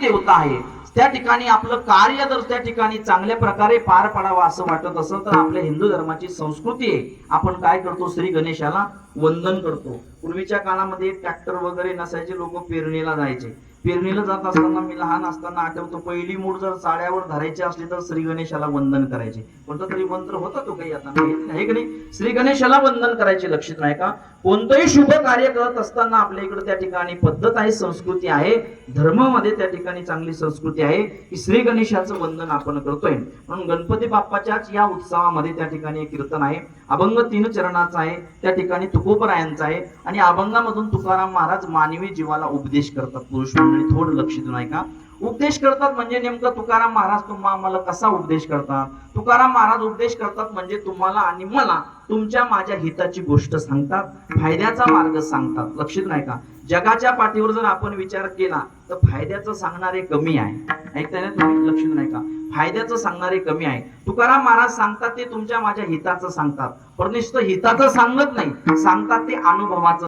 देवता आहे त्या ठिकाणी आपलं कार्य जर त्या ठिकाणी चांगल्या प्रकारे पार पडावं असं वाटत असेल तर आपल्या हिंदू धर्माची संस्कृती आहे. आपण काय करतो? श्री गणेशाला वंदन करतो. पूर्वीच्या काळामध्ये ट्रॅक्टर वगैरे नसायचे लोक पेरणीला जायचे. पेरणीला जात असताना मी लहान असताना आठवतो पहिली मूळ जर चाळ्यावर धरायची असली तर श्री गणेशाला वंदन करायचे. कोणता तरी मंत्र होता तो काही आता? नाही की नाही? श्री गणेशाला वंदन करायचे लक्षात नाही का? कोणतंही शुभ कार्य करत असताना आपल्या इकडे त्या ठिकाणी पद्धत आहे संस्कृती आहे धर्मामध्ये त्या ठिकाणी चांगली संस्कृती आहे की श्री गणेशाचं वंदन आपण करतोय. म्हणून गणपती बाप्पाच्याच या उत्सवामध्ये त्या ठिकाणी कीर्तन आहे. अभंग तीन चरणाचा आहे त्या ठिकाणी तुकोपरायांचा आहे आणि अभंगामधून तुकाराम महाराज मानवी जीवाला उपदेश करतात पुरुष मंडळी. थोडं लक्ष देऊन ऐका. उपदेश करतात म्हणजे नेमकं तुकाराम महाराज तुम्हा आम्हाला कसा उपदेश करतात? तुकाराम महाराज उपदेश करतात म्हणजे तुम्हाला आणि मला तुमच्या माझ्या हिताची गोष्ट सांगतात फायद्याचा मार्ग सांगतात. लक्षात नाही का? जगाच्या पाठीवर जर आपण विचार केला तर फायद्याचं सांगणारे कमी आहे. ऐकताय ना तुम्ही? लक्षात नाही का? फायद्याचं सांगणारे कमी आहे. तुकाराम महाराज सांगतात ते तुमच्या माझ्या हिताचं सांगतात. परनिष्ठ हिताचं सांगत नाही. सांगतात ते अनुभवाचं